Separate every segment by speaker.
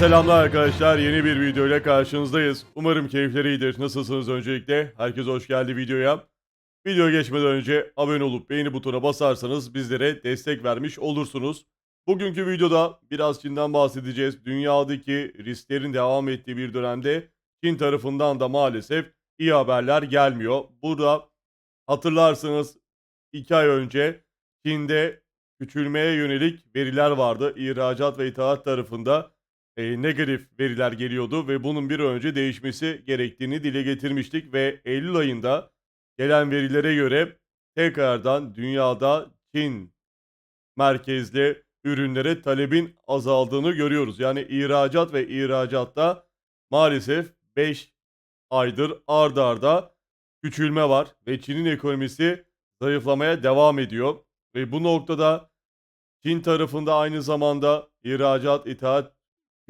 Speaker 1: selamlar arkadaşlar. Yeni bir video ile karşınızdayız. Umarım keyifleri iyidir. Nasılsınız öncelikle? Herkes hoş geldi videoya. Video geçmeden önce abone olup beğeni butonuna basarsanız bizlere destek vermiş olursunuz. Bugünkü videoda biraz Çin'den bahsedeceğiz. Dünyadaki risklerin devam ettiği bir dönemde Çin tarafından da maalesef iyi haberler gelmiyor. Burada hatırlarsınız 2 ay önce Çin'de küçülmeye yönelik veriler vardı. İhracat ve ithalat tarafında e, negatif veriler geliyordu ve bunun bir önce değişmesi gerektiğini dile getirmiştik ve Eylül ayında gelen verilere göre tekrardan dünyada Çin merkezli ürünlere talebin azaldığını görüyoruz. Yani ihracat ve ihracatta maalesef 5 aydır ard arda küçülme var ve Çin'in ekonomisi zayıflamaya devam ediyor. Ve bu noktada Çin tarafında aynı zamanda ihracat, ithalat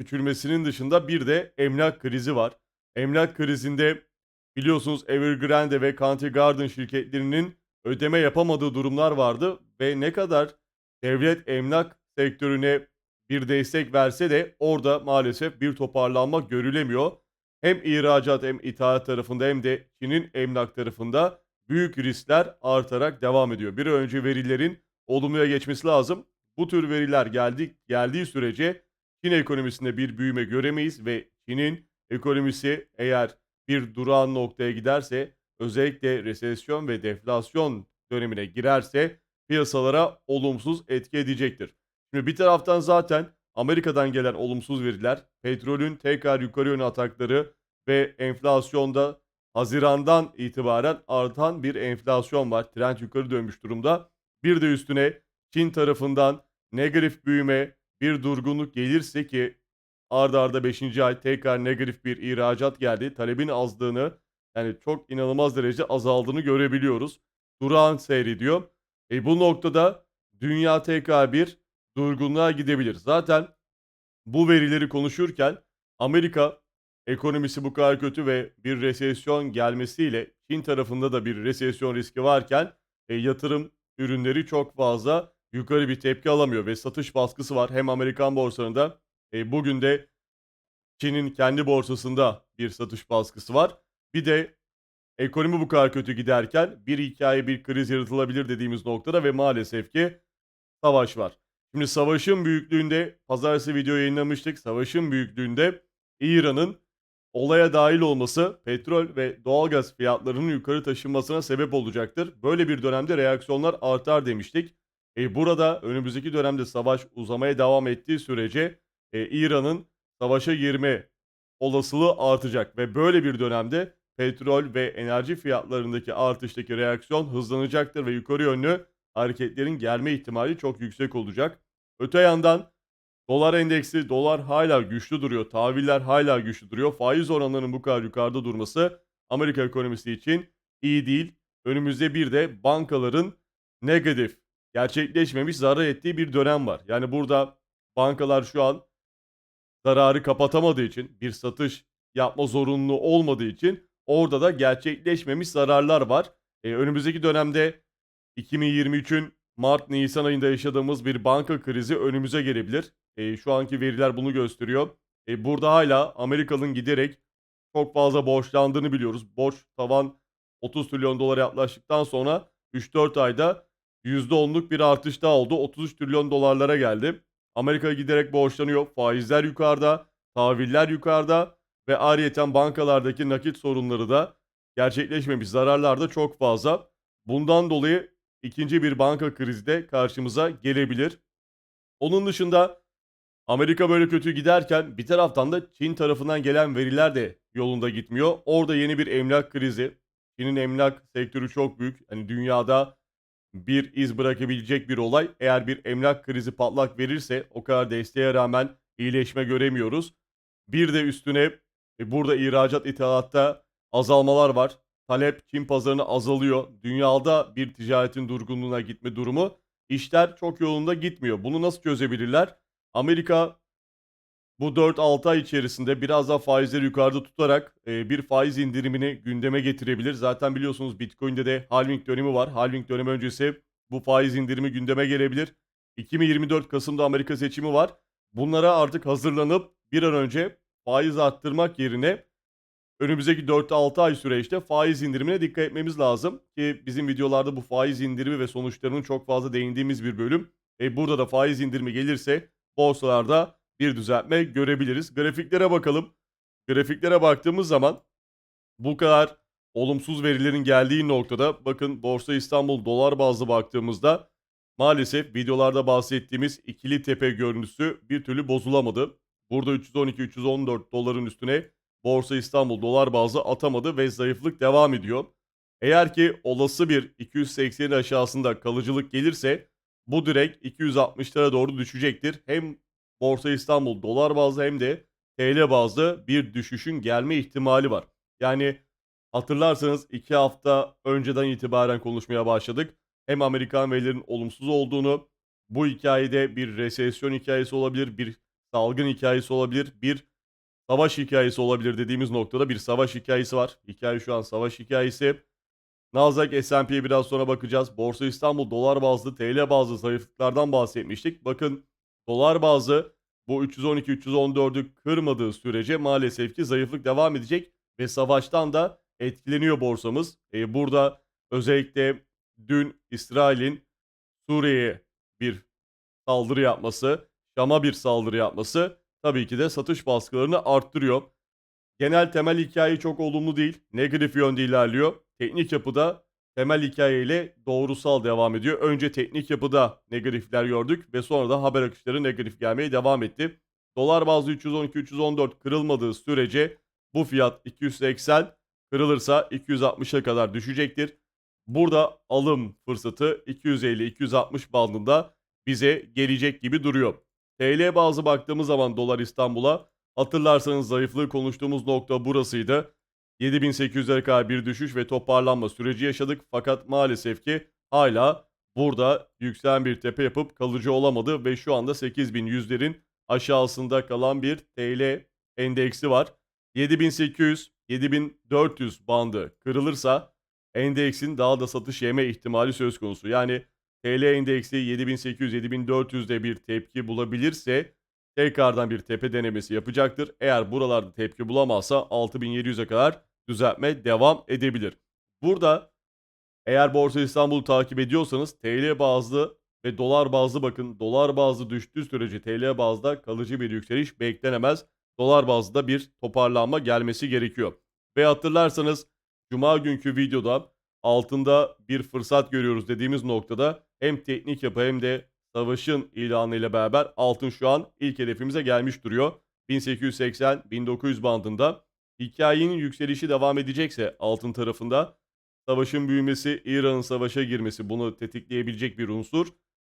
Speaker 1: küçülmesinin dışında bir de emlak krizi var. Emlak krizinde biliyorsunuz Evergrande ve Country Garden şirketlerinin ödeme yapamadığı durumlar vardı ve ne kadar devlet emlak sektörüne bir destek verse de orada maalesef bir toparlanma görülemiyor. Hem ihracat hem ithalat tarafında hem de Çin'in emlak tarafında büyük riskler artarak devam ediyor. Bir önce verilerin olumluya geçmesi lazım. Bu tür veriler geldi, geldiği sürece Çin ekonomisinde bir büyüme göremeyiz ve Çin'in ekonomisi eğer bir durağan noktaya giderse özellikle resesyon ve deflasyon dönemine girerse piyasalara olumsuz etki edecektir. Şimdi bir taraftan zaten Amerika'dan gelen olumsuz veriler, petrolün tekrar yukarı yönlü atakları ve enflasyonda Haziran'dan itibaren artan bir enflasyon var. Trend yukarı dönmüş durumda. Bir de üstüne Çin tarafından negatif büyüme, bir durgunluk gelirse ki arda arda 5. ay tekrar negatif bir ihracat geldi. Talebin azlığını yani çok inanılmaz derece azaldığını görebiliyoruz. Durağan seyrediyor. E bu noktada dünya tekrar bir durgunluğa gidebilir. Zaten bu verileri konuşurken Amerika ekonomisi bu kadar kötü ve bir resesyon gelmesiyle Çin tarafında da bir resesyon riski varken e, yatırım ürünleri çok fazla yukarı bir tepki alamıyor ve satış baskısı var. Hem Amerikan borsalarında e, bugün de Çin'in kendi borsasında bir satış baskısı var. Bir de ekonomi bu kadar kötü giderken bir hikaye bir kriz yaratılabilir dediğimiz noktada ve maalesef ki savaş var. Şimdi savaşın büyüklüğünde pazartesi video yayınlamıştık. Savaşın büyüklüğünde İran'ın olaya dahil olması petrol ve doğalgaz fiyatlarının yukarı taşınmasına sebep olacaktır. Böyle bir dönemde reaksiyonlar artar demiştik. E, burada önümüzdeki dönemde savaş uzamaya devam ettiği sürece e, İran'ın savaşa girme olasılığı artacak ve böyle bir dönemde petrol ve enerji fiyatlarındaki artıştaki reaksiyon hızlanacaktır ve yukarı yönlü hareketlerin gelme ihtimali çok yüksek olacak. Öte yandan dolar endeksi, dolar hala güçlü duruyor, tahviller hala güçlü duruyor. Faiz oranlarının bu kadar yukarıda durması Amerika ekonomisi için iyi değil. Önümüzde bir de bankaların negatif, gerçekleşmemiş zarar ettiği bir dönem var. Yani burada bankalar şu an zararı kapatamadığı için, bir satış yapma zorunluluğu olmadığı için orada da gerçekleşmemiş zararlar var. Ee, önümüzdeki dönemde 2023'ün Mart-Nisan ayında yaşadığımız bir banka krizi önümüze gelebilir. Ee, şu anki veriler bunu gösteriyor. Ee, burada hala Amerika'nın giderek çok fazla borçlandığını biliyoruz. Borç tavan 30 trilyon dolara yaklaştıktan sonra 3-4 ayda %10'luk bir artış daha oldu. 33 trilyon dolarlara geldi. Amerika giderek borçlanıyor. Faizler yukarıda, tahviller yukarıda ve ayrıyeten bankalardaki nakit sorunları da gerçekleşmemiş. Zararlar da çok fazla. Bundan dolayı ikinci bir banka krizi de karşımıza gelebilir. Onun dışında Amerika böyle kötü giderken bir taraftan da Çin tarafından gelen veriler de yolunda gitmiyor. Orada yeni bir emlak krizi. Çin'in emlak sektörü çok büyük. Hani dünyada bir iz bırakabilecek bir olay. Eğer bir emlak krizi patlak verirse o kadar desteğe rağmen iyileşme göremiyoruz. Bir de üstüne e, burada ihracat ithalatta azalmalar var. Talep Çin pazarına azalıyor. Dünyada bir ticaretin durgunluğuna gitme durumu. İşler çok yolunda gitmiyor. Bunu nasıl çözebilirler? Amerika bu 4-6 ay içerisinde biraz daha faizleri yukarıda tutarak e, bir faiz indirimini gündeme getirebilir. Zaten biliyorsunuz Bitcoin'de de halving dönemi var. Halving dönemi öncesi bu faiz indirimi gündeme gelebilir. 2024 Kasım'da Amerika seçimi var. Bunlara artık hazırlanıp bir an önce faiz arttırmak yerine önümüzdeki 4-6 ay süreçte faiz indirimine dikkat etmemiz lazım ki bizim videolarda bu faiz indirimi ve sonuçlarının çok fazla değindiğimiz bir bölüm. E burada da faiz indirimi gelirse borsalarda bir düzeltme görebiliriz. Grafiklere bakalım. Grafiklere baktığımız zaman bu kadar olumsuz verilerin geldiği noktada bakın Borsa İstanbul dolar bazlı baktığımızda maalesef videolarda bahsettiğimiz ikili tepe görüntüsü bir türlü bozulamadı. Burada 312-314 doların üstüne Borsa İstanbul dolar bazlı atamadı ve zayıflık devam ediyor. Eğer ki olası bir 280'in aşağısında kalıcılık gelirse bu direkt 260'lara doğru düşecektir. Hem Borsa İstanbul dolar bazlı hem de TL bazlı bir düşüşün gelme ihtimali var. Yani hatırlarsanız 2 hafta önceden itibaren konuşmaya başladık. Hem Amerikan verilerin olumsuz olduğunu, bu hikayede bir resesyon hikayesi olabilir, bir salgın hikayesi olabilir, bir savaş hikayesi olabilir dediğimiz noktada bir savaş hikayesi var. Hikaye şu an savaş hikayesi. Nasdaq S&P'ye biraz sonra bakacağız. Borsa İstanbul dolar bazlı, TL bazlı zayıflıklardan bahsetmiştik. Bakın dolar bazlı bu 312-314'ü kırmadığı sürece maalesef ki zayıflık devam edecek ve savaştan da etkileniyor borsamız. E, burada özellikle dün İsrail'in Suriye'ye bir saldırı yapması, Şam'a bir saldırı yapması tabii ki de satış baskılarını arttırıyor. Genel temel hikaye çok olumlu değil. Negatif yönde ilerliyor. Teknik yapıda temel hikayeyle doğrusal devam ediyor. Önce teknik yapıda negatifler gördük ve sonra da haber akışları negatif gelmeye devam etti. Dolar bazlı 312-314 kırılmadığı sürece bu fiyat 280 kırılırsa 260'a kadar düşecektir. Burada alım fırsatı 250-260 bandında bize gelecek gibi duruyor. TL bazı baktığımız zaman dolar İstanbul'a hatırlarsanız zayıflığı konuştuğumuz nokta burasıydı. 7800'lere kadar bir düşüş ve toparlanma süreci yaşadık fakat maalesef ki hala burada yükselen bir tepe yapıp kalıcı olamadı ve şu anda 8100'lerin aşağısında kalan bir TL endeksi var. 7800 7400 bandı kırılırsa endeksin daha da satış yeme ihtimali söz konusu. Yani TL endeksi 7800-7400'de bir tepki bulabilirse tekrardan bir tepe denemesi yapacaktır. Eğer buralarda tepki bulamazsa 6700'e kadar düzeltme devam edebilir. Burada eğer Borsa İstanbul'u takip ediyorsanız TL bazlı ve dolar bazlı bakın dolar bazlı düştüğü sürece TL bazda kalıcı bir yükseliş beklenemez. Dolar bazda bir toparlanma gelmesi gerekiyor. Ve hatırlarsanız Cuma günkü videoda altında bir fırsat görüyoruz dediğimiz noktada hem teknik yapı hem de savaşın ilanı ile beraber altın şu an ilk hedefimize gelmiş duruyor. 1880-1900 bandında. Hikayenin yükselişi devam edecekse altın tarafında savaşın büyümesi, İran'ın savaşa girmesi bunu tetikleyebilecek bir unsur.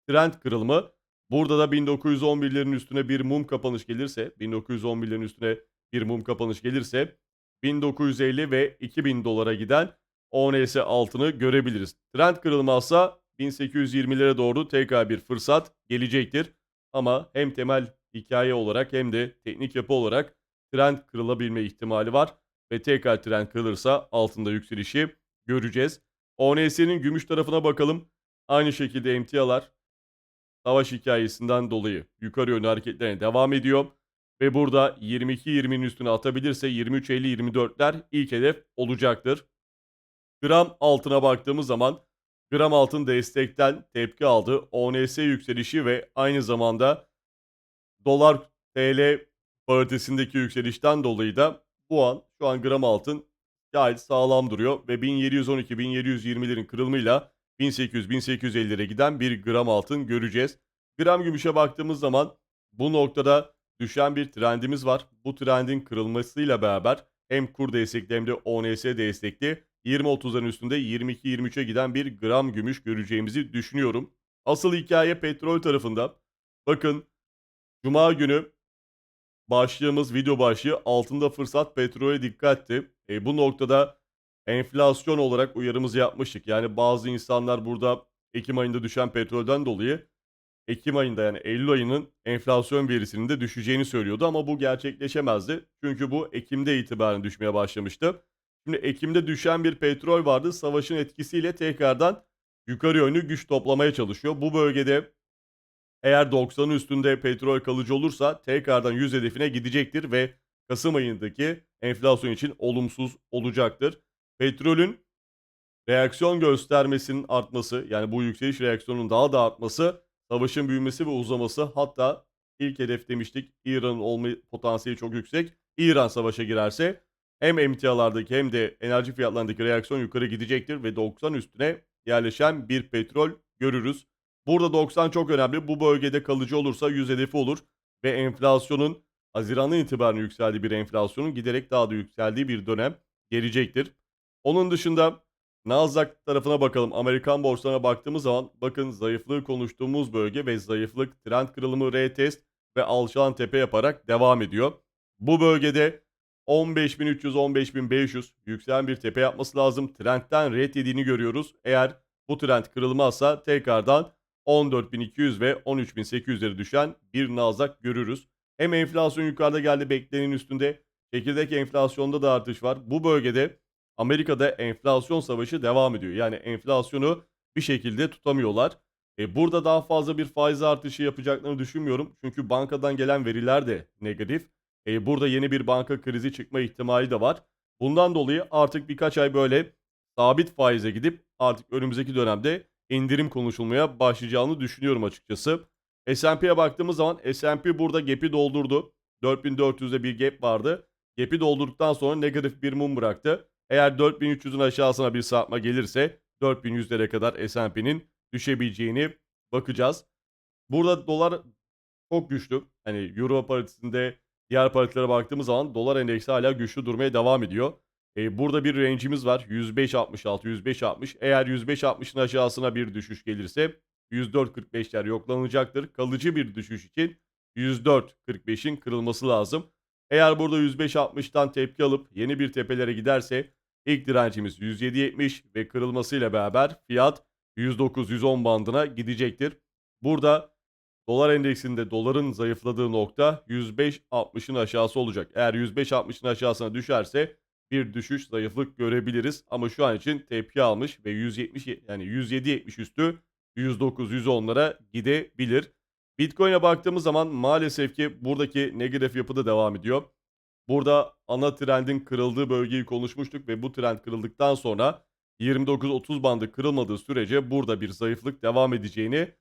Speaker 1: Trend kırılımı. Burada da 1911'lerin üstüne bir mum kapanış gelirse, 1911'lerin üstüne bir mum kapanış gelirse 1950 ve 2000 dolara giden ONS altını görebiliriz. Trend kırılmazsa 1820'lere doğru tekrar bir fırsat gelecektir. Ama hem temel hikaye olarak hem de teknik yapı olarak trend kırılabilme ihtimali var. Ve tekrar trend kırılırsa altında yükselişi göreceğiz. ONS'nin gümüş tarafına bakalım. Aynı şekilde emtialar savaş hikayesinden dolayı yukarı yönlü hareketlerine devam ediyor. Ve burada 22-20'nin üstüne atabilirse 23-50-24'ler ilk hedef olacaktır. Gram altına baktığımız zaman gram altın destekten tepki aldı. ONS yükselişi ve aynı zamanda dolar TL paritesindeki yükselişten dolayı da bu an şu an gram altın gayet sağlam duruyor ve 1712-1720'lerin kırılımıyla 1800-1850'lere giden bir gram altın göreceğiz. Gram gümüşe baktığımız zaman bu noktada düşen bir trendimiz var. Bu trendin kırılmasıyla beraber hem kur destekli hem de ONS destekli 20-30'ların üstünde 22-23'e giden bir gram gümüş göreceğimizi düşünüyorum. Asıl hikaye petrol tarafında. Bakın Cuma günü başlığımız video başlığı altında fırsat petrole dikkatti. E, bu noktada enflasyon olarak uyarımızı yapmıştık. Yani bazı insanlar burada Ekim ayında düşen petrolden dolayı Ekim ayında yani Eylül ayının enflasyon verisinin de düşeceğini söylüyordu ama bu gerçekleşemezdi. Çünkü bu Ekim'de itibaren düşmeye başlamıştı. Şimdi Ekim'de düşen bir petrol vardı. Savaşın etkisiyle tekrardan yukarı yönlü güç toplamaya çalışıyor. Bu bölgede Eğer 90'ın üstünde petrol kalıcı olursa tekrardan 100 hedefine gidecektir ve Kasım ayındaki enflasyon için olumsuz olacaktır. Petrolün reaksiyon göstermesinin artması yani bu yükseliş reaksiyonunun daha da artması, savaşın büyümesi ve uzaması hatta ilk hedef demiştik İran'ın olma potansiyeli çok yüksek. İran savaşa girerse hem emtialardaki hem de enerji fiyatlarındaki reaksiyon yukarı gidecektir ve 90 üstüne yerleşen bir petrol görürüz. Burada 90 çok önemli. Bu bölgede kalıcı olursa 100 hedefi olur ve enflasyonun Haziran'dan itibaren yükseldiği bir enflasyonun giderek daha da yükseldiği bir dönem gelecektir. Onun dışında Nasdaq tarafına bakalım. Amerikan borsalarına baktığımız zaman bakın zayıflığı konuştuğumuz bölge ve zayıflık trend kırılımı retest ve alçalan tepe yaparak devam ediyor. Bu bölgede 15.300-15.500 yükselen bir tepe yapması lazım. Trendten ret yediğini görüyoruz. Eğer bu trend kırılmazsa tekrardan 14.200 ve 13.800'lere düşen bir Nasdaq görürüz. Hem enflasyon yukarıda geldi beklenenin üstünde. Çekirdek enflasyonda da artış var. Bu bölgede Amerika'da enflasyon savaşı devam ediyor. Yani enflasyonu bir şekilde tutamıyorlar. E burada daha fazla bir faiz artışı yapacaklarını düşünmüyorum. Çünkü bankadan gelen veriler de negatif. E burada yeni bir banka krizi çıkma ihtimali de var. Bundan dolayı artık birkaç ay böyle sabit faize gidip artık önümüzdeki dönemde indirim konuşulmaya başlayacağını düşünüyorum açıkçası. S&P'ye baktığımız zaman S&P burada gap'i doldurdu. 4400'de bir gap vardı. Gap'i doldurduktan sonra negatif bir mum bıraktı. Eğer 4300'ün aşağısına bir sapma gelirse 4100'lere kadar S&P'nin düşebileceğini bakacağız. Burada dolar çok güçlü. Hani Euro paritesinde diğer paritelere baktığımız zaman dolar endeksi hala güçlü durmaya devam ediyor. E, burada bir range'imiz var. 105.66, 105.60. Eğer 105.60'ın aşağısına bir düşüş gelirse 104.45'ler yoklanacaktır. Kalıcı bir düşüş için 104.45'in kırılması lazım. Eğer burada 105.60'tan tepki alıp yeni bir tepelere giderse ilk direncimiz 107.70 ve kırılmasıyla beraber fiyat 109-110 bandına gidecektir. Burada dolar endeksinde doların zayıfladığı nokta 105.60'ın aşağısı olacak. Eğer 105.60'ın aşağısına düşerse bir düşüş zayıflık görebiliriz. Ama şu an için tepki almış ve 170 yani 107.70 üstü 109-110'lara gidebilir. Bitcoin'e baktığımız zaman maalesef ki buradaki negatif yapıda devam ediyor. Burada ana trendin kırıldığı bölgeyi konuşmuştuk ve bu trend kırıldıktan sonra 29-30 bandı kırılmadığı sürece burada bir zayıflık devam edeceğini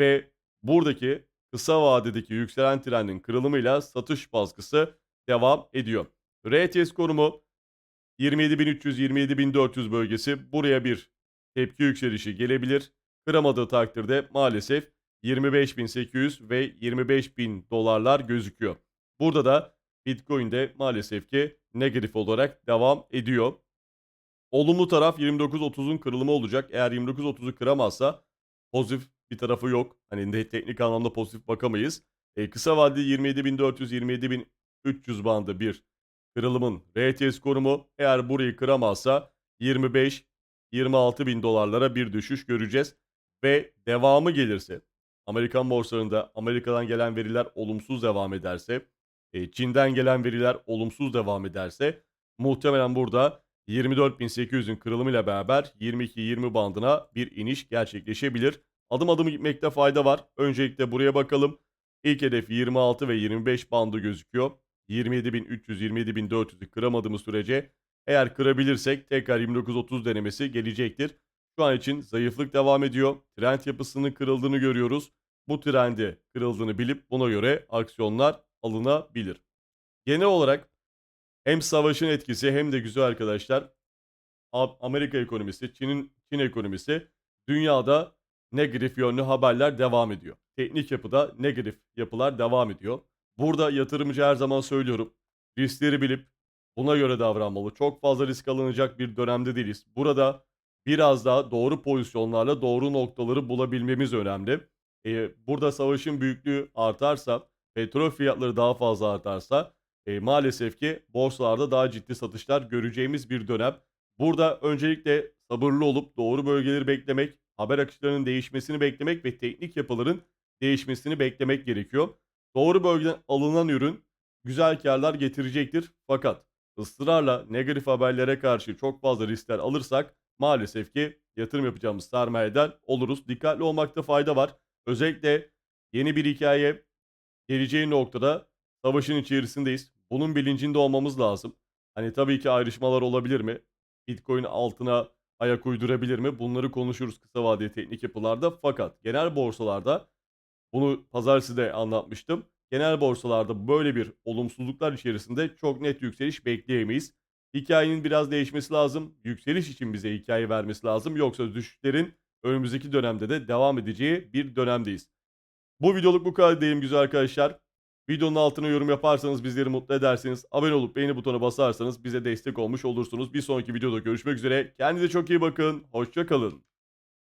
Speaker 1: ve buradaki kısa vadedeki yükselen trendin kırılımıyla satış baskısı devam ediyor. RTS konumu 27.300-27.400 bölgesi buraya bir tepki yükselişi gelebilir. Kıramadığı takdirde maalesef 25.800 ve 25.000 dolarlar gözüküyor. Burada da Bitcoin'de maalesef ki negatif olarak devam ediyor. Olumlu taraf 29.30'un kırılımı olacak. Eğer 29.30'u kıramazsa pozitif bir tarafı yok. Hani de teknik anlamda pozitif bakamayız. E, kısa vadeli 27.400-27.300 bandı bir kırılımın RTS konumu. Eğer burayı kıramazsa 25-26 bin dolarlara bir düşüş göreceğiz. Ve devamı gelirse Amerikan borsalarında Amerika'dan gelen veriler olumsuz devam ederse, e, Çin'den gelen veriler olumsuz devam ederse muhtemelen burada 24.800'ün kırılımıyla beraber 22-20 bandına bir iniş gerçekleşebilir. Adım adım gitmekte fayda var. Öncelikle buraya bakalım. İlk hedef 26 ve 25 bandı gözüküyor. 27.300-27.400'ü kıramadığımız sürece eğer kırabilirsek tekrar 29.30 denemesi gelecektir. Şu an için zayıflık devam ediyor. Trend yapısının kırıldığını görüyoruz. Bu trendi kırıldığını bilip buna göre aksiyonlar alınabilir. Genel olarak hem savaşın etkisi hem de güzel arkadaşlar Amerika ekonomisi, Çin'in Çin ekonomisi dünyada negatif yönlü haberler devam ediyor. Teknik yapıda negatif yapılar devam ediyor. Burada yatırımcı her zaman söylüyorum. Riskleri bilip buna göre davranmalı. Çok fazla risk alınacak bir dönemde değiliz. Burada biraz daha doğru pozisyonlarla doğru noktaları bulabilmemiz önemli. Ee, burada savaşın büyüklüğü artarsa, petrol fiyatları daha fazla artarsa e, maalesef ki borsalarda daha ciddi satışlar göreceğimiz bir dönem. Burada öncelikle sabırlı olup doğru bölgeleri beklemek, haber akışlarının değişmesini beklemek ve teknik yapıların değişmesini beklemek gerekiyor. Doğru bölgeden alınan ürün güzel karlar getirecektir. Fakat ısrarla negatif haberlere karşı çok fazla riskler alırsak maalesef ki yatırım yapacağımız sermayeden oluruz. Dikkatli olmakta fayda var. Özellikle Yeni bir hikaye geleceği noktada savaşın içerisindeyiz. Bunun bilincinde olmamız lazım. Hani tabii ki ayrışmalar olabilir mi? Bitcoin altına ayak uydurabilir mi? Bunları konuşuruz kısa vadeli teknik yapılarda. Fakat genel borsalarda bunu pazartesi de anlatmıştım. Genel borsalarda böyle bir olumsuzluklar içerisinde çok net yükseliş bekleyemeyiz. Hikayenin biraz değişmesi lazım. Yükseliş için bize hikaye vermesi lazım. Yoksa düşüşlerin önümüzdeki dönemde de devam edeceği bir dönemdeyiz. Bu videoluk bu kadar diyeyim güzel arkadaşlar. Videonun altına yorum yaparsanız bizleri mutlu edersiniz. Abone olup beğeni butonuna basarsanız bize destek olmuş olursunuz. Bir sonraki videoda görüşmek üzere. Kendinize çok iyi bakın. Hoşça kalın.